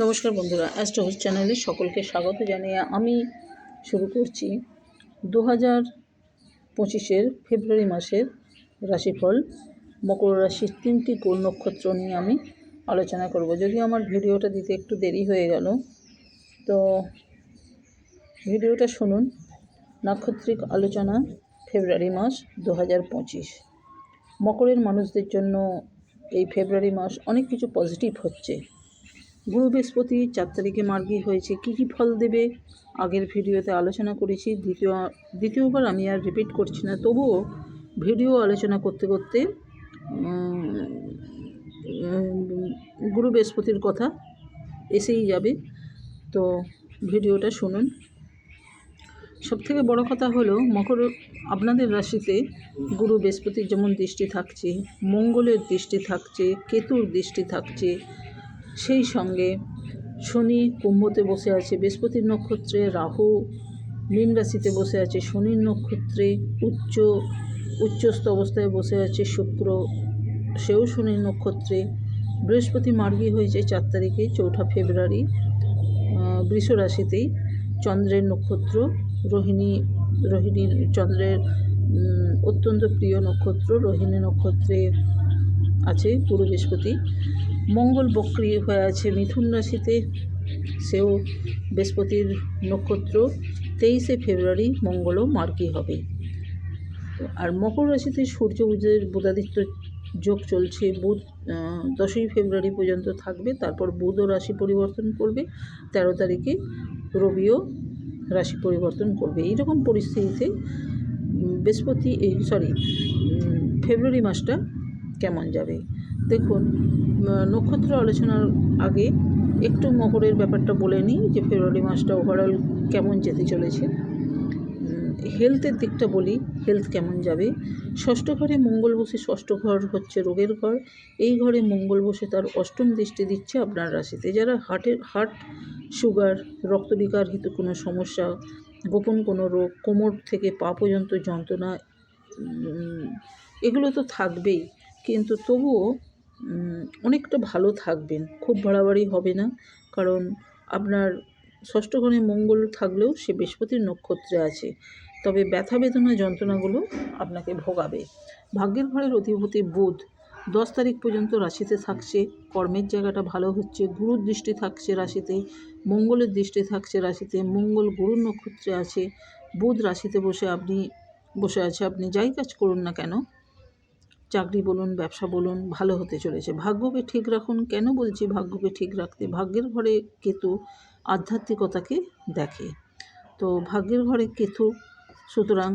নমস্কার বন্ধুরা অ্যাস্ট্রোহোস চ্যানেলে সকলকে স্বাগত জানিয়ে আমি শুরু করছি দু হাজার পঁচিশের ফেব্রুয়ারি মাসের রাশিফল। মকর রাশির তিনটি কোন নক্ষত্র নিয়ে আমি আলোচনা করব। যদি আমার ভিডিওটা দিতে একটু দেরি হয়ে গেল, তো ভিডিওটা শুনুন। নাক্ষত্রিক আলোচনা, ফেব্রুয়ারি মাস দু হাজার পঁচিশ। মকরের মানুষদের জন্য এই ফেব্রুয়ারি মাস অনেক কিছু পজিটিভ হচ্ছে। গুরু বৃহস্পতি চার তারিখে মার্গী হয়েছে। কী কী ফল দেবে? আগের ভিডিওতে আলোচনা করেছি। দ্বিতীয়, দ্বিতীয়বার আমি আর রিপিট করছি না। তবুও ভিডিও আলোচনা করতে করতে গুরু বৃহস্পতির কথা এসেই যাবে। তো ভিডিওটা শুনুন। সবথেকে বড় কথা হলো, মকর, আপনাদের রাশিতে গুরু বৃহস্পতির যেমন দৃষ্টি থাকছে, মঙ্গলের দৃষ্টি থাকছে, কেতুর দৃষ্টি থাকছে সেই সঙ্গে শনি কুম্ভতে বসে আছে বৃহস্পতির নক্ষত্রে রাহু, মীন রাশিতে বসে আছে শনির নক্ষত্রে উচ্চ, উচ্চস্থ অবস্থায় বসে আছে শুক্র, সেও শনির নক্ষত্রে। বৃহস্পতি মার্গী হয়েছে চার তারিখে, চৌঠা ফেব্রুয়ারি বৃষ রাশিতেই চন্দ্রের নক্ষত্র, রোহিণী, রোহিণীর চন্দ্রের অত্যন্ত প্রিয় নক্ষত্র, রোহিণী নক্ষত্রে আছে গুরু বৃহস্পতি। মঙ্গল বক্রি হয়ে আছে মিথুন রাশিতে। সেও বৃহস্পতির নক্ষত্র। তেইশে ফেব্রুয়ারি মঙ্গলও মার্গী হবে। আর মকর রাশিতে সূর্য বুধের বুধাদিত্য যোগ চলছে। বুধ দশই ফেব্রুয়ারি পর্যন্ত থাকবে। তারপর বুধও রাশি পরিবর্তন করবে। তেরো তারিখে রবিও রাশি পরিবর্তন করবে। এইরকম পরিস্থিতিতে বৃহস্পতি, এই সরি ফেব্রুয়ারি মাসটা কেমন যাবে? দেখুন নক্ষত্র আলোচনার আগে একটু মকরের ব্যাপারটা বলে নিই যে ফেব্রুয়ারি মাসটা ওভারঅল কেমন যেতে চলেছে। হেলথের দিকটা বলি হেলথ কেমন যাবে? ষষ্ঠ ঘরে মঙ্গল বসে ষষ্ঠ ঘর হচ্ছে রোগের ঘর। এই ঘরে মঙ্গল বসে তার অষ্টম দৃষ্টি দিচ্ছে আপনার রাশিতে। যারা হার্টের হার্ট সুগার রক্তবিকার হেতু কোনো সমস্যা, গোপন কোনো রোগ, কোমর থেকে পা পর্যন্ত যন্ত্রণা এগুলো তো থাকবেই। কিন্তু তবুও অনেকটা ভালো থাকবেন। খুব বাড়াবাড়ি হবে না, কারণ আপনার ষষ্ঠ ঘরে মঙ্গল থাকলেও সে বৃহস্পতির নক্ষত্রে আছে। তবে ব্যথা বেদনা যন্ত্রণাগুলো আপনাকে ভোগাবে। ভাগ্যের ঘরের অধিপতি বুধ, দশ তারিখ পর্যন্ত রাশিতে থাকছে, কর্মের জায়গাটা ভালো হচ্ছে, গুরুর দৃষ্টি থাকছে রাশিতে, মঙ্গলের দৃষ্টি থাকছে রাশিতে, মঙ্গল গুরুর নক্ষত্রে আছে, বুধ রাশিতে বসে আপনি, বসে আছে, আপনি যাই কাজ করুন না কেন চাকরি বলুন, ব্যবসা বলুন, ভালো হতে চলেছে। ভাগ্যকে ঠিক রাখুন কেন বলছি? ভাগ্যকে ঠিক রাখতে ভাগ্যের ঘরে কেতু আধ্যাত্মিকতাকে দেখে। তো ভাগ্যের ঘরে কেতু, সুতরাং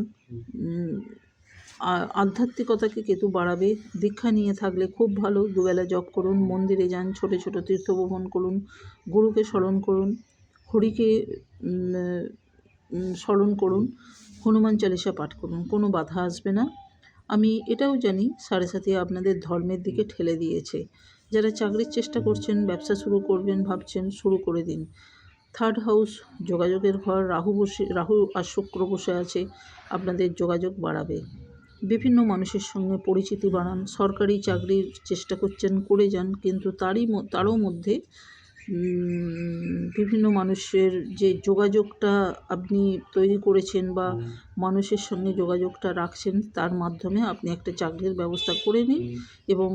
আধ্যাত্মিকতাকে কেতু বাড়াবে। দীক্ষা নিয়ে থাকলে খুব ভালো। দুবেলা জপ করুন, মন্দিরে যান, ছোট ছোট তীর্থভ্রমণ করুন, গুরুকে স্মরণ করুন, হরিকে স্মরণ করুন, হনুমান চালিসা পাঠ করুন, কোনো বাধা আসবে না। আমি এটাও জানি সাড়ে সাথে আপনাদের ধর্মের দিকে ঠেলে দিয়েছে। যারা চাকরির চেষ্টা করছেন, ব্যবসা শুরু করবেন, ভাবছেন শুরু করে দিন। থার্ড হাউস যোগাযোগের ঘর, রাহু বসে, রাহু আর শুক্র বসে আছে, আপনাদের যোগাযোগ বাড়াবে। বিভিন্ন মানুষের সঙ্গে পরিচিতি বাড়ান। সরকারি চাকরির চেষ্টা করছেন, করে যান, কিন্তু তারই তারও মধ্যে বিভিন্ন মানুষের যে যোগাযোগটা আপনি তৈরি করেছেন বা মানুষের সঙ্গে যোগাযোগটা রাখছেন তার মাধ্যমে আপনি একটা চাকরির ব্যবস্থা করে নিন এবং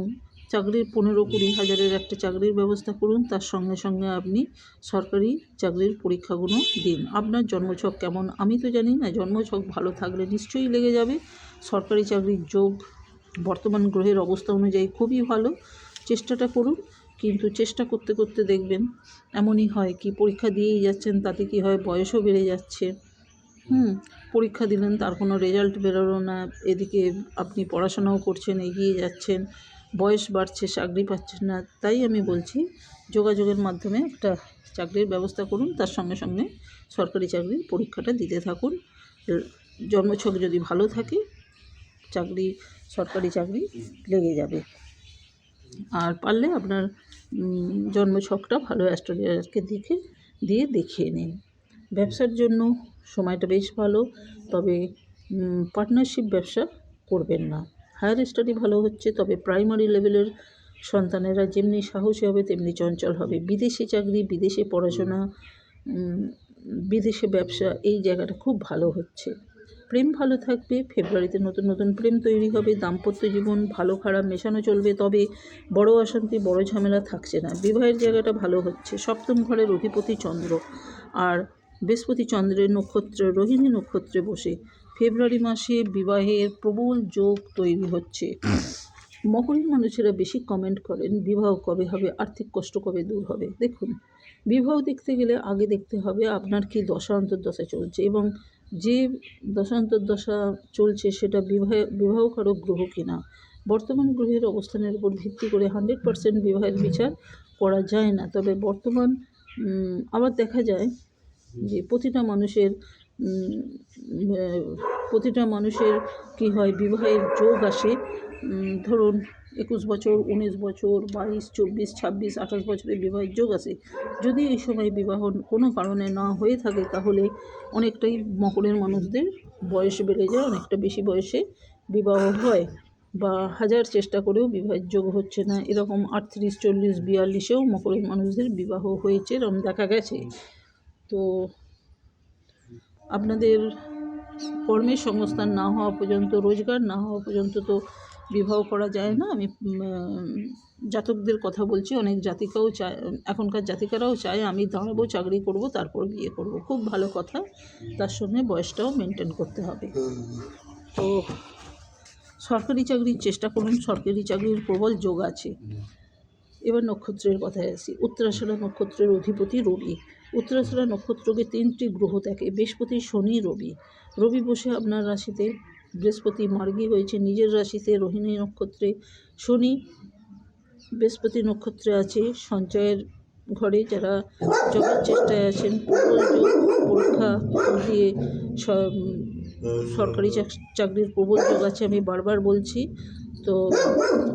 চাকরির পনেরো কুড়ি হাজারের একটা চাকরির ব্যবস্থা করুন তার সঙ্গে সঙ্গে আপনি সরকারি চাকরির পরীক্ষাগুলো দিন। আপনার জন্মছক কেমন আমি তো জানি না জন্মছক ভালো থাকলে নিশ্চয়ই লেগে যাবে। সরকারি চাকরির যোগ বর্তমান গ্রহের অবস্থা অনুযায়ী খুবই ভালো। চেষ্টাটা করুন। কিন্তু চেষ্টা করতে করতে দেখবেন এমনই হয় কি পরীক্ষা দিয়েই যাচ্ছেন, তাতে কি হয় বয়সও বেড়ে যাচ্ছে। হুম, পরীক্ষা দিলেন, তার কোনো রেজাল্ট বেরোলো না, এদিকে আপনি পড়াশোনাও করছেন, এগিয়ে যাচ্ছেন, বয়স বাড়ছে, চাকরি পাচ্ছেন না, তাই আমি বলছি যোগাযোগের মাধ্যমে একটা চাকরির ব্যবস্থা করুন, তার সঙ্গে সঙ্গে সরকারি চাকরির পরীক্ষাটা দিতে থাকুন। জন্মছক যদি ভালো থাকে, চাকরি, সরকারি চাকরি লেগে যাবে। আর পারলে আপনার জন্মছকটা ভালো অ্যাস্ট্রোলজারকে দেখে, দিয়ে দেখিয়ে নিন। ব্যবসার জন্য সময়টা বেশ ভালো, তবে পার্টনারশিপ ব্যবসা করবেন না। হায়ার স্টাডি ভালো হচ্ছে, তবে প্রাইমারি লেভেলের সন্তানেরা যেমনি সাহসী হবে, তেমনি চঞ্চল হবে। বিদেশে চাকরি, বিদেশে পড়াশোনা বিদেশে ব্যবসা, এই জায়গাটা খুব ভালো হচ্ছে। প্রেম ভালো থাকবে, ফেব্রুয়ারিতে নতুন নতুন প্রেম তৈরি হবে, দাম্পত্য জীবন ভালো খারাপ মেশানো চলবে, তবে বড় অশান্তি, বড় ঝামেলা থাকছে না। বিবাহের জায়গাটা ভালো হচ্ছে। সপ্তম ঘরের অধিপতি চন্দ্র আর বৃহস্পতি চন্দ্রের নক্ষত্র, রোহিণী নক্ষত্রে বসে ফেব্রুয়ারি মাসে বিবাহের প্রবল যোগ তৈরি হচ্ছে। মকরের মানুষেরা বেশি কমেন্ট করেন, বিবাহ কবে হবে, আর্থিক কষ্ট কবে দূর হবে? দেখুন, বিবাহ দেখতে গেলে আগে দেখতে হবে আপনার কি দশা, অন্তর্দশা চলছে এবং যে দশা চলছে সেটা বিবাহ বিবাহকারক গ্রহ কিনা? বর্তমান গ্রহের অবস্থানের উপর ভিত্তি করে হান্ড্রেড পার্সেন্ট বিবাহের বিচার করা যায় না। তবে বর্তমান আবার দেখা যায় যে প্রতিটা মানুষের প্রতিটা মানুষের কি হয়, বিবাহের যোগ আসে। ধরুন একুশ বছর, উনিশ বছর, বাইশ, চব্বিশ, ছাব্বিশ, আঠাশ বছরের বিবাহের যোগ আছে। যদি এই সময় বিবাহ কোনো কারণে না হয়ে থাকে, তাহলে অনেকটাই মকরের মানুষদের বয়স বেড়ে যায়, অনেকটা বেশি বয়সে বিবাহ হয় বা হাজার চেষ্টা করেও বিবাহের যোগ হচ্ছে না। এরকম আটত্রিশ, চল্লিশ, বিয়াল্লিশেও মকরের মানুষদের বিবাহ হয়েছে এরকম দেখা গেছে। তো আপনাদের কর্মের সংস্থান না হওয়া পর্যন্ত, রোজগার না হওয়া পর্যন্ত তো বিবাহ করা যায় না। আমি জাতকদের কথা বলছি। অনেক জাতিকাও চায়, এখনকার জাতিকারাও চায়, আমি দাঁড়াবো, চাকরি করব, তারপর বিয়ে করব। খুব ভালো কথা। তার সঙ্গে বয়সটাও মেনটেন করতে হবে। তো সরকারি চাকরির চেষ্টা করুন। সরকারি চাকরির প্রবল যোগ আছে। এবার নক্ষত্রের কথায় আসি। উত্তরাশারা নক্ষত্রের অধিপতি রবি। উত্তরাশারা নক্ষত্রকে তিনটি গ্রহ থাকে। বৃহস্পতি, শনি, রবি। রবি বসে আপনার রাশিতে বৃহস্পতি মার্গী হয়েছে, নিজের রাশিতে রোহিণী নক্ষত্রে শনি, বৃহস্পতি নক্ষত্রে আছে সঞ্চয়ের ঘরে, যারা জবের চেষ্টায় আছেন, পরীক্ষা দিয়ে সরকারি চাকরির প্রবল যোগ আছে, আমি বারবার বলছি। তো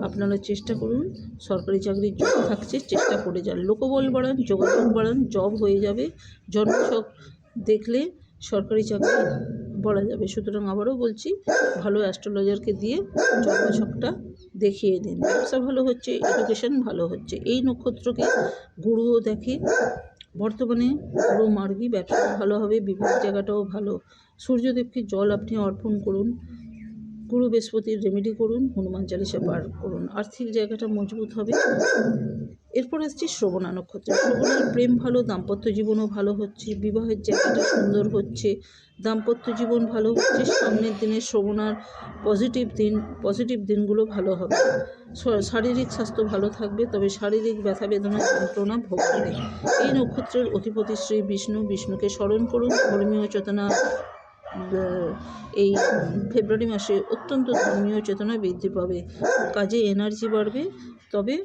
আপনারা চেষ্টা করুন, সরকারি চাকরির যোগ থাকছে, চেষ্টা করে যান। লোকবল বাড়ান, যোগাযোগ বাড়ান, জব হয়ে যাবে। জন্মছক দেখলে সরকারি চাকরি বলা যাবে। সুতরাং আবারও বলছি, ভালো অ্যাস্ট্রোলজারকে দিয়ে জন্মছকটা দেখিয়ে দিন। ব্যবসা ভালো হচ্ছে, এডুকেশন ভালো হচ্ছে। এই নক্ষত্রকে গুরুও দেখে। বর্তমানে পুরো মার্গি ব্যবসাটা ভালো হবে, বিভিন্ন জায়গাটাও ভালো। সূর্যদেবকে জল আপনি অর্পণ করুন। গুরু বৃহস্পতির রেমেডি করুন, হনুমান চালিসা পার করুন। আর্থিক জায়গাটা মজবুত হবে। এরপর আসছি শ্রবণা নক্ষত্র শ্রবণার প্রেম ভালো, দাম্পত্য জীবনও ভালো হচ্ছে। বিবাহের জায়গাটা সুন্দর হচ্ছে। দাম্পত্য জীবন ভালো হচ্ছে। সামনের দিনে শ্রবণার পজিটিভ দিন পজিটিভ দিনগুলো ভালো হবে। শারীরিক স্বাস্থ্য ভালো থাকবে, তবে শারীরিক ব্যথা বেদনা, যন্ত্রণা ভোগ করে এই নক্ষত্রের অধিপতি শ্রী বিষ্ণু। বিষ্ণুকে স্মরণ করুন। ধর্মীয় চেতনা এই ফেব্রুয়ারি মাসে অত্যন্ত ধর্মীয় চেতনা বৃদ্ধি পাবে, কাজে এনার্জি বাড়বে। তবে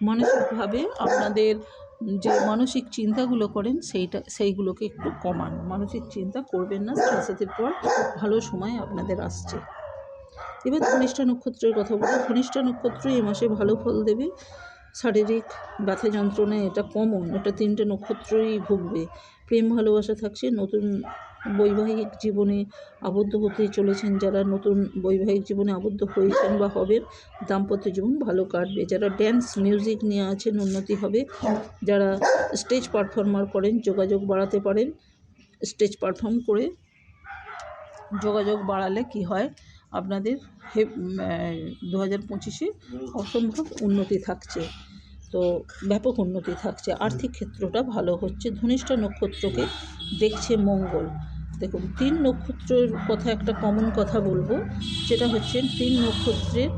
মানসিকভাবে আপনাদের যে মানসিক চিন্তাগুলো করেন, সেইটা, সেইগুলোকে একটু কমান। মানসিক চিন্তা করবেন না, সাথে পর ভালো সময় আপনাদের আসছে। এবার ধনিষ্ঠা নক্ষত্রের কথা বলি। ধনিষ্ঠা নক্ষত্র এই মাসে ভালো ফল দেবে। শারীরিক ব্যথা যন্ত্রণা এটা কমন এটা তিনটে নক্ষত্রই ভুগবে। প্রেম, ভালোবাসা থাকছে। নতুন বৈবাহিক জীবনে আবদ্ধ হতে চলেছেন যারা। নতুন বৈবাহিক জীবনে আবদ্ধ হয়েছেন বা হবেন, দাম্পত্য জীবন ভালো কাটবে। যারা ড্যান্স মিউজিক নিয়ে আছেন, উন্নতি হবে। যারা স্টেজ পারফর্মার করেন, যোগাযোগ বাড়াতে পারেন। স্টেজ পারফর্ম করে যোগাযোগ বাড়ালে কি হয়? আপনাদের হে দু হাজার পঁচিশে অসম্ভব উন্নতি থাকছে। তো ব্যাপক উন্নতি থাকছে। আর্থিক ক্ষেত্রটা ভালো হচ্ছে। ধনিষ্ঠা নক্ষত্রকে দেখছে মঙ্গল। দেখুন, তিন নক্ষত্রের কথা একটা কমন কথা বলব। যেটা হচ্ছে তিন নক্ষত্রের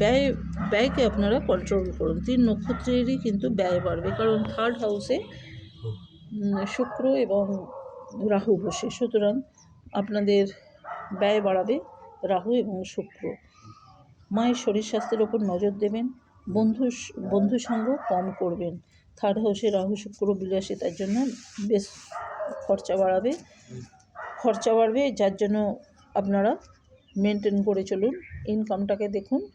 ব্যয়, ব্যয়কে আপনারা কন্ট্রোল করুন। তিন নক্ষত্রেরই কিন্তু ব্যয় বাড়বে। কারণ থার্ড হাউসে শুক্র এবং রাহু বসে। সুতরাং আপনাদের ব্যয় বাড়াবে রাহু এবং শুক্র। মায়ের শরীর স্বাস্থ্যের ওপর নজর দেবেন। বন্ধু বন্ধু সঙ্গ কম করবেন। থার্ড হাউসে রাহু শুক্র বিলাসিতার জন্য বেশ খরচা বাড়াবে। খরচা বাড়বে, যার জন্য আপনারা মেনটেন করে চলুন। ইনকামটাকে দেখুন,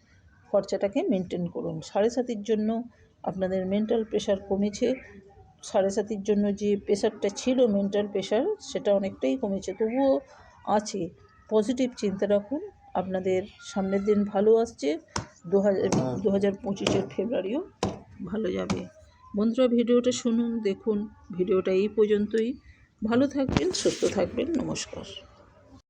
খরচাটাকে মেনটেন করুন। সাড়ে সাতির জন্য আপনাদের মেন্টাল প্রেশার কমেছে। সাড়ে সাতির জন্য যে প্রেশারটা ছিল মেন্টাল প্রেশার সেটা অনেকটাই কমেছে। তবুও আছে। পজিটিভ চিন্তা রাখুন। আপনাদের সামনের দিন ভালো আসছে। দু হাজার দু হাজার পঁচিশের ফেব্রুয়ারিও ভালো যাবে। বন্ধুরা ভিডিওটা শুনুন দেখুন। ভিডিওটা এই পর্যন্তই। ভালো থাকবেন সুস্থ থাকবেন। নমস্কার।